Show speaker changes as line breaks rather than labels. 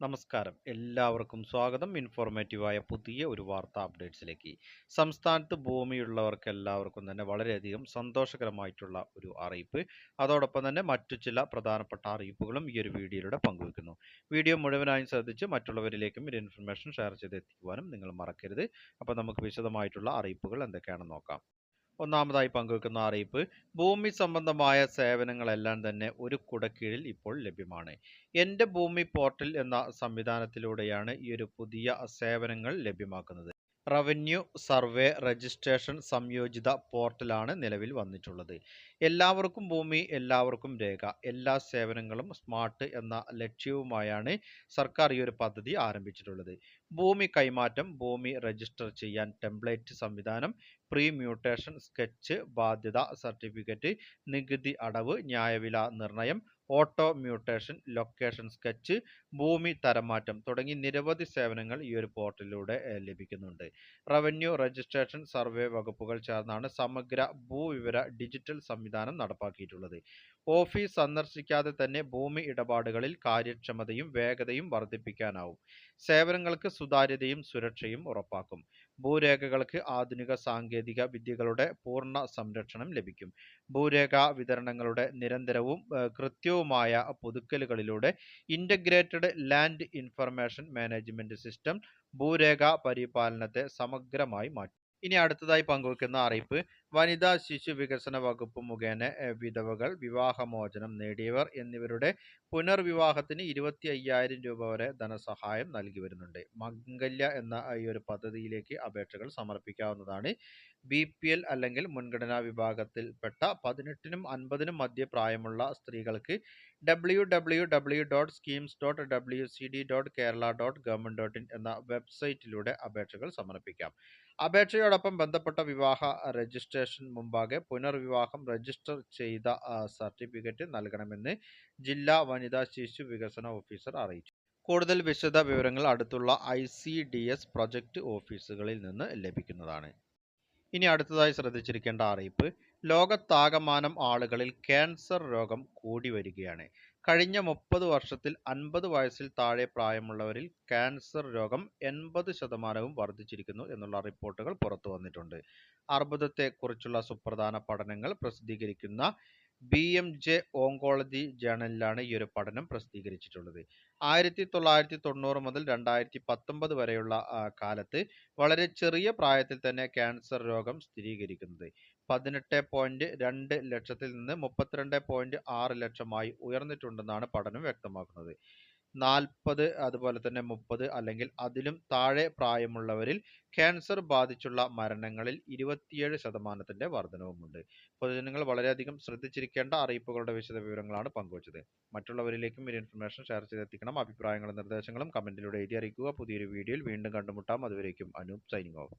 നമസ്കാരം. എല്ലാവർക്കും സ്വാഗതം. ഇൻഫോർമേറ്റീവായ പുതിയ ഒരു വാർത്താ അപ്ഡേറ്റ്സിലേക്ക്. സംസ്ഥാനത്ത് ഭൂമിയുള്ളവർക്ക് എല്ലാവർക്കും തന്നെ വളരെയധികം സന്തോഷകരമായിട്ടുള്ള ഒരു അറിയിപ്പ്. അതോടൊപ്പം തന്നെ മറ്റു ചില പ്രധാനപ്പെട്ട അറിയിപ്പുകളും ഈ ഒരു വീഡിയോയിലൂടെ പങ്കുവെക്കുന്നു വീഡിയോ മുഴുവനായും ശ്രദ്ധിച്ച് മറ്റുള്ളവരിലേക്കും ഒരു ഇൻഫർമേഷൻ ഷെയർ ചെയ്ത് എത്തിക്കുവാനും നിങ്ങൾ മറക്കരുത്. അപ്പോൾ നമുക്ക് വിശദമായിട്ടുള്ള അറിയിപ്പുകൾ എന്തൊക്കെയാണെന്ന് നോക്കാം. ഒന്നാമതായി പങ്കുവെക്കുന്ന അറിയിപ്പ് ഭൂമി സംബന്ധമായ സേവനങ്ങളെല്ലാം തന്നെ ഒരു കുടക്കീഴിൽ ഇപ്പോൾ ലഭ്യമാണ്. എന്റെ ഭൂമി പോർട്ടൽ എന്ന സംവിധാനത്തിലൂടെയാണ് ഈ ഒരു പുതിയ സേവനങ്ങൾ ലഭ്യമാക്കുന്നത്. റവന്യൂ സർവേ രജിസ്ട്രേഷൻ സംയോജിത പോർട്ടലാണ് നിലവിൽ വന്നിട്ടുള്ളത്. എല്ലാവർക്കും ഭൂമി എല്ലാവർക്കും രേഖ എല്ലാ സേവനങ്ങളും സ്മാർട്ട് എന്ന ലക്ഷ്യവുമായാണ് സർക്കാർ ഈ ഒരു പദ്ധതി ആരംഭിച്ചിട്ടുള്ളത്. ഭൂമി കൈമാറ്റം ഭൂമി രജിസ്റ്റർ ചെയ്യാൻ ടെംപ്ലേറ്റ് സംവിധാനം പ്രീ മ്യൂട്ടേഷൻ സ്കെച്ച് ബാധ്യത സർട്ടിഫിക്കറ്റ് നികുതി അടവ് ന്യായവില നിർണയം ഓട്ടോ മ്യൂട്ടേഷൻ ലൊക്കേഷൻ സ്കെച്ച് ഭൂമി തരമാറ്റം തുടങ്ങി നിരവധി സേവനങ്ങൾ ഈ ഒരു പോർട്ടലിലൂടെ ലഭിക്കുന്നുണ്ട്. റവന്യൂ രജിസ്ട്രേഷൻ സർവേ വകുപ്പുകൾ ചേർന്നാണ് സമഗ്ര ഭൂവിവര ഡിജിറ്റൽ സംവിധാനം നടപ്പാക്കിയിട്ടുള്ളത്. ഓഫീസ് സന്ദർശിക്കാതെ തന്നെ ഭൂമി ഇടപാടുകളിൽ കാര്യക്ഷമതയും വേഗതയും വർദ്ധിപ്പിക്കാനാവും. സേവനങ്ങൾക്ക് സുതാര്യതയും സുരക്ഷയും ഉറപ്പാക്കും. ഭൂരേഖകൾക്ക് ആധുനിക സാങ്കേതിക വിദ്യകളുടെ പൂർണ സംരക്ഷണം ലഭിക്കും. ഭൂരേഖ വിതരണങ്ങളുടെ നിരന്തരവും കൃത്യവുമായ പുതുക്കലുകളിലൂടെ integrated land information management system ഭൂരേഖ പരിപാലനത്തെ സമഗ്രമായി മാറ്റി. ഇനി അടുത്തതായി പങ്കുവെക്കുന്ന അറിയിപ്പ്. വനിതാ ശിശു വികസന വകുപ്പ് മുഖേന വിധവകൾ വിവാഹമോചനം നേടിയവർ എന്നിവരുടെ പുനർവിവാഹത്തിന് ഇരുപത്തി അയ്യായിരം രൂപ വരെ ധനസഹായം നൽകി വരുന്നുണ്ട്. മംഗല്യ എന്ന ഈ ഒരു പദ്ധതിയിലേക്ക് അപേക്ഷകൾ സമർപ്പിക്കാവുന്നതാണ്. ബി പി എൽ അല്ലെങ്കിൽ മുൻഗണനാ വിഭാഗത്തിൽപ്പെട്ട പതിനെട്ടിനും അൻപതിനും മധ്യ പ്രായമുള്ള സ്ത്രീകൾക്ക് W W W dot schemes dot W C D dot Kerala dot government dot in എന്ന വെബ്സൈറ്റിലൂടെ അപേക്ഷകൾ സമർപ്പിക്കാം. അപേക്ഷയോടൊപ്പം ബന്ധപ്പെട്ട വിവാഹ രജിസ്ട്രേഷൻ മുമ്പാകെ പുനർവിവാഹം രജിസ്റ്റർ ചെയ്ത സർട്ടിഫിക്കറ്റ് നൽകണമെന്ന് ജില്ലാ വനിതാ ശിശു വികസന ഓഫീസർ അറിയിച്ചു. കൂടുതൽ വിശദ വിവരങ്ങൾ അടുത്തുള്ള I C D S project ഓഫീസുകളിൽ നിന്ന് ലഭിക്കുന്നതാണ്. ഇനി അടുത്തതായി ശ്രദ്ധിച്ചിരിക്കേണ്ട അറിയിപ്പ്. ലോകത്താകമാനം ആളുകളിൽ ക്യാൻസർ രോഗം കൂടി വരികയാണ്. കഴിഞ്ഞ മുപ്പത് വർഷത്തിൽ അൻപത് വയസ്സിൽ താഴെ പ്രായമുള്ളവരിൽ ക്യാൻസർ രോഗം എൺപത് ശതമാനവും വർദ്ധിച്ചിരിക്കുന്നു എന്നുള്ള റിപ്പോർട്ടുകൾ പുറത്തു വന്നിട്ടുണ്ട്. അർബുദത്തെക്കുറിച്ചുള്ള സുപ്രധാന പഠനങ്ങൾ പ്രസിദ്ധീകരിക്കുന്ന ബി എം ജെ ഓങ്കോളജി ജേണലിലാണ് ഈ ഒരു പഠനം പ്രസിദ്ധീകരിച്ചിട്ടുള്ളത്. ആയിരത്തി തൊള്ളായിരത്തി തൊണ്ണൂറ് മുതൽ രണ്ടായിരത്തി പത്തൊമ്പത് വരെയുള്ള കാലത്ത് വളരെ ചെറിയ പ്രായത്തിൽ തന്നെ ക്യാൻസർ രോഗം സ്ഥിരീകരിക്കുന്നത്. പതിനെട്ട് പോയിന്റ് രണ്ട് ലക്ഷത്തിൽ നിന്ന് മുപ്പത്തിരണ്ട് പോയിന്റ് ആറ് ലക്ഷമായി ഉയർന്നിട്ടുണ്ടെന്നാണ് പഠനം വ്യക്തമാക്കുന്നത്. നാൽപ്പത് അതുപോലെ തന്നെ മുപ്പത് അല്ലെങ്കിൽ അതിലും താഴെ പ്രായമുള്ളവരിൽ ക്യാൻസർ ബാധിച്ചുള്ള മരണങ്ങളിൽ ഇരുപത്തിയേഴ് ശതമാനത്തിന്റെ വർധനവുമുണ്ട്. പൊതുജനങ്ങൾ വളരെയധികം ശ്രദ്ധിച്ചിരിക്കേണ്ട അറിയിപ്പുകളുടെ വിശദ വിവരങ്ങളാണ് പങ്കുവച്ചത്. മറ്റുള്ളവരിലേക്കും ഈ ഇൻഫർമേഷൻ ഷെയർ ചെയ്തെത്തിക്കണം. അഭിപ്രായങ്ങളും നിർദ്ദേശങ്ങളും കമന്റിലൂടെ എഴുതി അറിയിക്കുക. പുതിയൊരു വീഡിയോയിൽ വീണ്ടും കണ്ടുമുട്ടാം. അതുവരേക്കും അനൂപ് സൈനിങ് ഓഫ്.